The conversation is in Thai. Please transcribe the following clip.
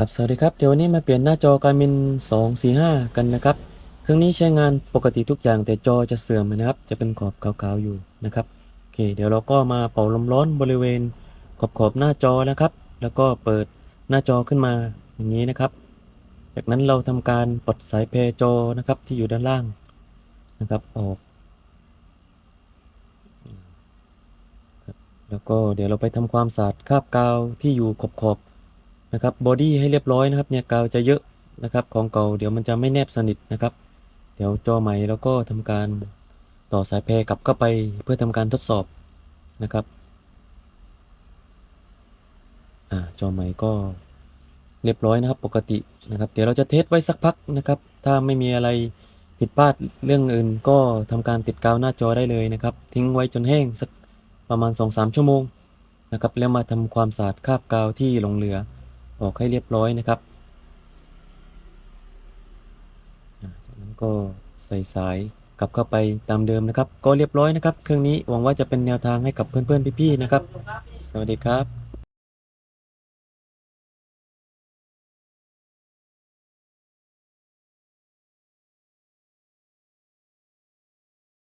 ครับสวัสดีครับเดี๋ยววันนี้มาเปลี่ยนหน้าจอการมิน245 กันนะครับ เครื่องนี้ใช้งานปกติทุกอย่างแต่จอจะเสื่อมนะครับ จะเป็นขอบขาวๆอยู่นะครับโอเค เดี๋ยวเราก็มาเป่าลมร้อนบริเวณขอบขอบๆหน้าจอนะครับ แล้วก็เปิดหน้าจอขึ้นมาอย่างนี้นะครับ จากนั้นเราทำการปลดสายเพย์จอนะครับที่อยู่ด้านล่างนะครับออกแล้วก็เดี๋ยวเราไปทำความสะอาดคราบกาวที่อยู่ขอบขอบๆ นะครับบอดี้ให้เรียบร้อยนะครับเนี่ยกาวจะเยอะนะครับของเก่าเดี๋ยวมันจะไม่แนบสนิทนะครับ เดี๋ยวจอใหม่เราก็ทำการต่อสายเพย์กลับเข้าไปเพื่อทำการทดสอบนะครับอ่าจอใหม่ก็เรียบร้อยนะครับปกตินะครับ เดี๋ยวเราจะเทสไว้สักพักนะครับ ถ้าไม่มีอะไรผิดพลาดเรื่องอื่นก็ทำการติดกาวหน้าจอได้เลยนะครับ ทิ้งไว้จนแห้งสักประมาณ 2-3 ชั่วโมงนะครับแล้วมาทำความสะอาดคราบกาวที่หลงเหลือ ออกให้เรียบร้อยนะครับ จากนั้นก็ใส่สายกลับเข้าไปตามเดิมนะครับ ก็เรียบร้อยนะครับ เครื่องนี้หวังว่าจะเป็นแนวทางให้กับเพื่อนๆพี่ๆนะครับ สวัสดีครับ